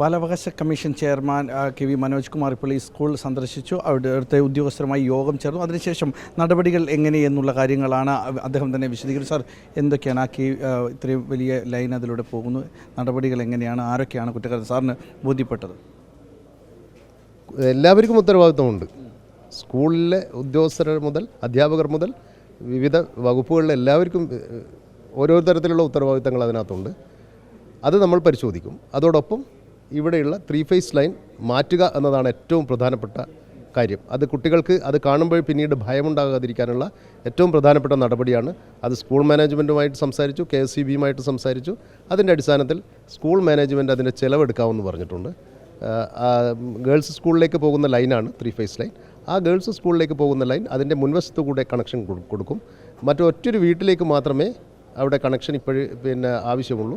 ബാലാവകാശ commission chairman K V Manoj Kumar ഇപ്പോൾ ഈ സ്കൂൾ സന്ദർശിച്ചു. അവിടെ അവിടുത്തെ ഉദ്യോഗസ്ഥരുമായി യോഗം ചേർന്നു. അതിനുശേഷം നടപടികൾ എങ്ങനെയെന്നുള്ള കാര്യങ്ങളാണ് അദ്ദേഹം തന്നെ വിശദീകരിച്ചു. സാർ എന്തൊക്കെയാണ് ആ കെ ഇത്രയും വലിയ ലൈൻ അതിലൂടെ പോകുന്നു? നടപടികൾ എങ്ങനെയാണ്? ആരൊക്കെയാണ് കുറ്റക്കാരൻ? സാറിന് ബോധ്യപ്പെട്ടത്. എല്ലാവർക്കും ഉത്തരവാദിത്വമുണ്ട്. സ്കൂളിലെ ഉദ്യോഗസ്ഥർ മുതൽ അധ്യാപകർ മുതൽ വിവിധ വകുപ്പുകളിലെ എല്ലാവർക്കും ഓരോ തരത്തിലുള്ള ഉത്തരവാദിത്തങ്ങൾ അതിനകത്തുണ്ട്. അത് നമ്മൾ പരിശോധിക്കും. അതോടൊപ്പം ഇവിടെയുള്ള ത്രീ ഫേസ് ലൈൻ മാറ്റുക എന്നതാണ് ഏറ്റവും പ്രധാനപ്പെട്ട കാര്യം. അത് കുട്ടികൾക്ക് അത് കാണുമ്പോൾ പിന്നീട് ഭയമുണ്ടാകാതിരിക്കാനുള്ള ഏറ്റവും പ്രധാനപ്പെട്ട നടപടിയാണ്. അത് സ്കൂൾ മാനേജ്മെന്റുമായിട്ട് സംസാരിച്ചു കെ എസ് ബിയുമായിട്ട് സംസാരിച്ചു. അതിന്റെ അടിസ്ഥാനത്തിൽ സ്കൂൾ മാനേജ്മെന്റ് അതിന്റെ ചിലവെടുക്കാമെന്ന് പറഞ്ഞിട്ടുണ്ട്. ഗേൾസ് സ്കൂളിലേക്ക് പോകുന്ന ലൈനാണ് ത്രീ ഫേസ് ലൈൻ ആ ഗേൾസ് സ്കൂളിലേക്ക് പോകുന്ന ലൈൻ അതിന്റെ മുൻവശത്തു കൂടെ കണക്ഷൻ കൊടുക്കും. മറ്റൊറ്റൊരു വീട്ടിലേക്ക് മാത്രമേ അവിടെ കണക്ഷൻ ഇപ്പോഴും പിന്നെ ആവശ്യമുള്ളൂ.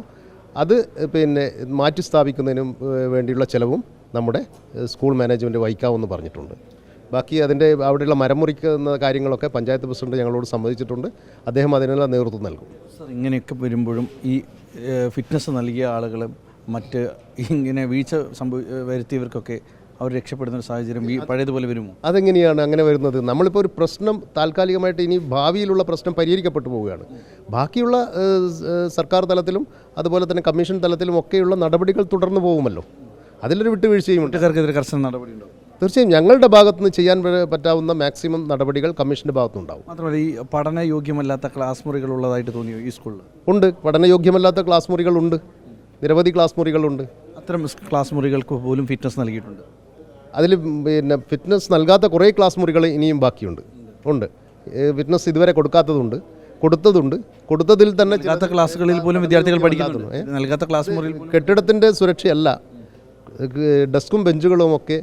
അത് പിന്നെ മാറ്റി സ്ഥാപിക്കുന്നതിനും വേണ്ടിയുള്ള ചിലവും നമ്മുടെ സ്കൂൾ മാനേജ്മെന്റ് വഹിക്കാമെന്ന് പറഞ്ഞിട്ടുണ്ട്. ബാക്കി അതിന്റെ അവിടെയുള്ള മരം മുറിക്കുന്ന കാര്യങ്ങളൊക്കെ പഞ്ചായത്ത് പ്രസിഡന്റ് ഞങ്ങളോട് സമ്മതിച്ചിട്ടുണ്ട്. അദ്ദേഹം അതിനുള്ള നേതൃത്വം നൽകും. സർ ഇങ്ങനെയൊക്കെ വരുമ്പോഴും ഈ ഫിറ്റ്നസ് നൽകിയ ആളുകളും മറ്റ് ഇങ്ങനെ വീഴ്ച സംഭവി വരുത്തിയവർക്കൊക്കെ അവർ രക്ഷപ്പെടുന്ന ഒരു സാഹചര്യം ഈ പഴയതുപോലെ വരുമോ? അതെങ്ങനെയാണ് അങ്ങനെ വരുന്നത്? നമ്മളിപ്പോൾ ഒരു പ്രശ്നം താൽക്കാലികമായിട്ട് ഇനി ഭാവിയിലുള്ള പ്രശ്നം പരിഹരിക്കപ്പെട്ടു പോവുകയാണ്. ബാക്കിയുള്ള സർക്കാർ തലത്തിലും അതുപോലെ തന്നെ കമ്മീഷൻ തലത്തിലും ഒക്കെയുള്ള നടപടികൾ തുടർന്നു പോകുമല്ലോ. അതിലൊരു വിട്ടുവീഴ്ചയും കുറ്റക്കാർക്കെതിരെ കർശന നടപടി ഉണ്ടാവും തീർച്ചയായും ഞങ്ങളുടെ ഭാഗത്തുനിന്ന് ചെയ്യാൻ പറ്റാവുന്ന മാക്സിമം നടപടികൾ കമ്മീഷന്റെ ഭാഗത്തുനിന്നുണ്ടാവും. മാത്രമല്ല ഈ പഠനയോഗ്യമല്ലാത്ത ക്ലാസ് മുറികൾ ഉള്ളതായിട്ട് തോന്നിയോ ഈ സ്കൂളിൽ ഉണ്ട്. പഠനയോഗ്യമല്ലാത്ത ക്ലാസ് മുറികളുണ്ട്. നിരവധി ക്ലാസ് മുറികളുണ്ട്. അത്തരം ക്ലാസ് മുറികൾക്ക് പോലും ഫിറ്റ്നസ് നൽകിയിട്ടുണ്ട്. അതിൽ പിന്നെ ഫിറ്റ്നസ് നൽകാത്ത കുറേ ക്ലാസ് മുറികൾ ഇനിയും ബാക്കിയുണ്ട്. ഉണ്ട്. ഫിറ്റ്നസ് ഇതുവരെ കൊടുക്കാത്തതുണ്ട്. കൊടുത്തതുണ്ട്. കൊടുത്തതിൽ തന്നെ ക്ലാസ്സുകളിൽ പോലും വിദ്യാർത്ഥികൾ പഠിക്കുന്നുണ്ട്. നൽകാത്ത ക്ലാസ് മുറിയിൽ കെട്ടിടത്തിന്റെ സുരക്ഷയല്ല. ഡെസ്കും ബെഞ്ചുകളും ഒക്കെ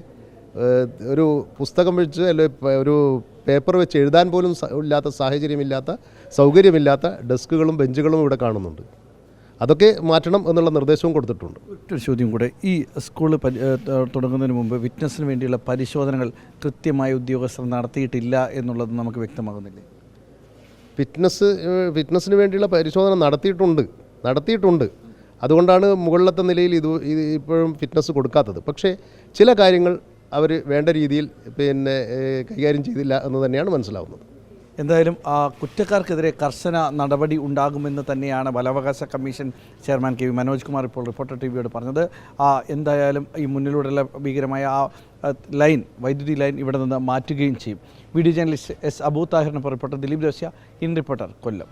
ഒരു പുസ്തകം വെച്ച് അല്ലെ ഒരു പേപ്പർ വെച്ച് എഴുതാൻ പോലും ഇല്ലാത്ത സാഹചര്യമില്ലാത്ത സൗകര്യമില്ലാത്ത ഡെസ്കുകളും ബെഞ്ചുകളും ഇവിടെ കാണുന്നുണ്ട്. അതൊക്കെ മാറ്റണം എന്നുള്ള നിർദ്ദേശവും കൊടുത്തിട്ടുണ്ട്. ഒറ്റൊരു ചോദ്യം കൂടെ. ഈ സ്കൂൾ തുടങ്ങുന്നതിന് മുമ്പ് ഫിറ്റ്നസിന് വേണ്ടിയുള്ള പരിശോധനകൾ കൃത്യമായ ഉദ്യോഗസ്ഥർ നടത്തിയിട്ടില്ല എന്നുള്ളത് നമുക്ക് വ്യക്തമാകുന്നില്ലേ? ഫിറ്റ്നസ് ഫിറ്റ്നസ്സിന് വേണ്ടിയുള്ള പരിശോധന നടത്തിയിട്ടുണ്ട് നടത്തിയിട്ടുണ്ട്. അതുകൊണ്ടാണ് മുകളിലത്തെ നിലയിൽ ഇത് ഇപ്പോഴും ഫിറ്റ്നസ് കൊടുക്കാത്തത്. പക്ഷേ ചില കാര്യങ്ങൾ അവർ വേണ്ട രീതിയിൽ പിന്നെ കൈകാര്യം ചെയ്തില്ല എന്ന് തന്നെയാണ് മനസ്സിലാവുന്നത്. എന്തായാലും കുറ്റക്കാർക്കെതിരെ കർശന നടപടി ഉണ്ടാകുമെന്ന് തന്നെയാണ് ബലാവകാശ commission chairman K V Manoj Kumar ഇപ്പോൾ റിപ്പോർട്ടർ ടി വിയോട് പറഞ്ഞത് എന്തായാലും ഈ മുന്നിലൂടെയുള്ള ഭീകരമായ ആ ലൈൻ വൈദ്യുതി ലൈൻ ഇവിടെ നിന്ന് മാറ്റുകയും ചെയ്യും. വീഡിയോ ജേർണലിസ്റ്റ് എസ് അബൂ താഹിറിനൊപ്പം റിപ്പോർട്ടർ ദിലീപ് ദോസ്യ ഇൻ റിപ്പോർട്ടർ കൊല്ലം.